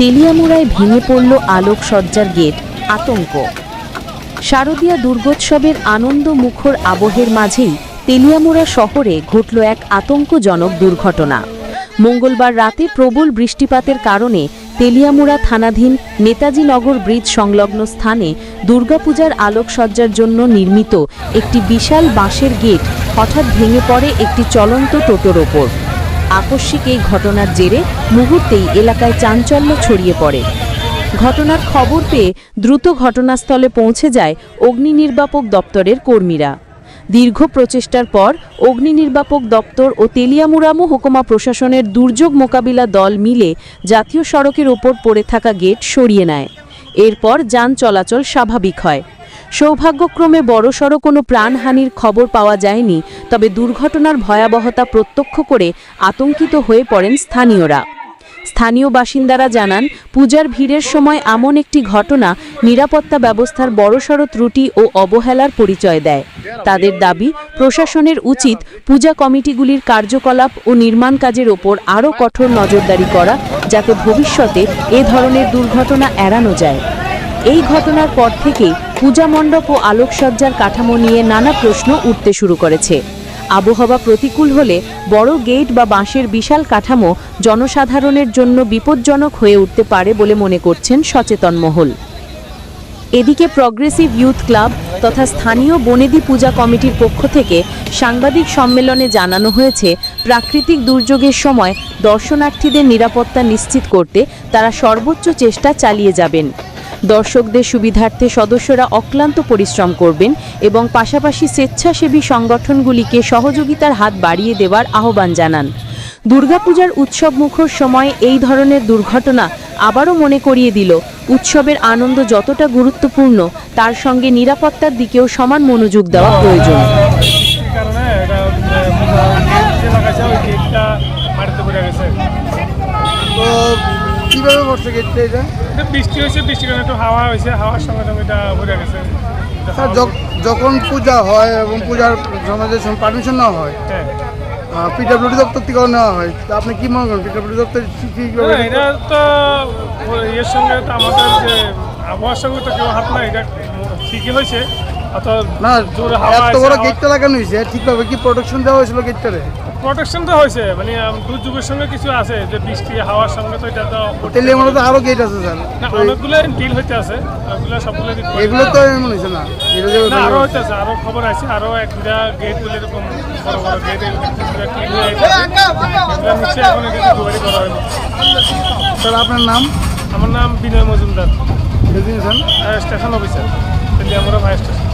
তেলিয়ামুড়ায় ভেঙে পড়ল আলোকসজ্জার গেট, আতঙ্ক। শারদীয়া দুর্গোৎসবের আনন্দ মুখর আবহের মাঝেই তেলিয়ামুড়া শহরে ঘটল এক আতঙ্কজনক দুর্ঘটনা। মঙ্গলবার রাতে প্রবল বৃষ্টিপাতের কারণে তেলিয়ামুড়া থানাধীন নেতাজি নগর ব্রিজ সংলগ্ন স্থানে দুর্গাপূজার আলোকসজ্জার জন্য নির্মিত একটি বিশাল বাঁশের গেট হঠাৎ ভেঙে পড়ে একটি চলন্ত টোটোর ওপর। আকস্মিক এই ঘটনার জেরে মুহূর্তেই এলাকায় চাঞ্চল্য ছড়িয়ে পড়ে। ঘটনার খবর পেয়ে দ্রুত ঘটনাস্থলে পৌঁছে যায় অগ্নি নির্বাপক দপ্তরের কর্মীরা। দীর্ঘ প্রচেষ্টার পর অগ্নি নির্বাপক দপ্তর ও তেলিয়ামুড়া মহকুমা প্রশাসনের দুর্যোগ মোকাবিলা দল মিলে জাতীয় সড়কের ওপর পড়ে থাকা গেট সরিয়ে নেয়। এরপর যান চলাচল স্বাভাবিক হয়। সৌভাগ্যক্রমে বড়সড় কোনো প্রাণহানির খবর পাওয়া যায়নি, তবে দুর্ঘটনার ভয়াবহতা প্রত্যক্ষ করে আতঙ্কিত হয়ে পড়েন স্থানীয়রা। স্থানীয় বাসিন্দারা জানান, পূজার ভিড়ের সময় এমন একটি ঘটনা নিরাপত্তা ব্যবস্থার বড়সড় ত্রুটি ও অবহেলার পরিচয় দেয়। তাদের দাবি, প্রশাসনের উচিত পূজা কমিটিগুলির কার্যকলাপ ও নির্মাণ কাজের ওপর আরও কঠোর নজরদারি করা, যাতে ভবিষ্যতে এ ধরনের দুর্ঘটনা এড়ানো যায়। এই ঘটনার পর থেকেই পূজা মণ্ডপ ও আলোকসজ্জার কাঠামো নিয়ে নানা প্রশ্ন উঠতে শুরু করেছে। আবহাওয়া প্রতিকূল হলে বড় গেট বা বাঁশের বিশাল কাঠামো জনসাধারণের জন্য বিপজ্জনক হয়ে উঠতে পারে বলে মনে করছেন সচেতন মহল। এদিকে প্রগ্রেসিভ ইউথ ক্লাব তথা স্থানীয় বনেদি পূজা কমিটির পক্ষ থেকে সাংবাদিক সম্মেলনে জানানো হয়েছে, প্রাকৃতিক দুর্যোগের সময় দর্শনার্থীদের নিরাপত্তা নিশ্চিত করতে তারা সর্বোচ্চ চেষ্টা চালিয়ে যাবেন। দর্শকদের সুবিধার্থে সদস্যরা অক্লান্ত পরিশ্রম করবেন এবং পাশাপাশি স্বেচ্ছাসেবী সংগঠনগুলিকে সহযোগিতার হাত বাড়িয়ে দেওয়ার আহ্বান জানান। দুর্গাপূজার উৎসব মুখর সময়ে এই ধরনের দুর্ঘটনা আবারও মনে করিয়ে দিল। উৎসবের আনন্দ যতটা গুরুত্বপূর্ণ, তার সঙ্গে নিরাপত্তার দিকেও সমান মনোযোগ দেওয়া প্রয়োজন এই কারণে এটা গেট যে লাগাইছে ওই গেটটা মাটিতে পড়ে গেছে তো কীভাবে পড়ছে গেটটা এটা? এটা বৃষ্টি হয়েছে বৃষ্টির কারণে একটু হাওয়া হয়েছে হাওয়ার সঙ্গে সঙ্গে এটা গেছে। স্যার যখন পূজা হয় এবং পূজার সমাজের পারমিশন নেওয়া হয় হ্যাঁ। পিডাব্লিউডি দপ্তর থেকে নেওয়া হয় তা আপনি কি মনে করেন পিডাব্লিউডি দপ্তর এটা তো ইয়ের সঙ্গে তো আমাদের যে আবহাওয়ার সঙ্গে তো কেউ হাত না এটা ঠিকই হয়েছে। অত না এত বড় গেটটা লাগানো হয়েছে ঠিকভাবে কি প্রোটেকশন দেওয়া হয়েছিল গেটটারে প্রোটেকশন তো হয়েছে মানে দুর্যোগের সঙ্গে কিছু আছে যে বৃষ্টি হাওয়ার সঙ্গে তো এটা তো তেলে আমার তো আরও গেট আছে স্যার। না অনেকগুলো ডিল হইতে আছে ওগুলো সবগুলো এগুলো তো এমন হয়েছে না এটা যে- না আরও আরও খবর আছে আরও এক দুটা গেটগুলো এরকম বড় বড় গেট এগুলো নিচে এখন কিছু দুবারই করা হয়নি। স্যার আপনার নাম? আমার নাম Binoy Majumdar. Station officer Teliamura fire station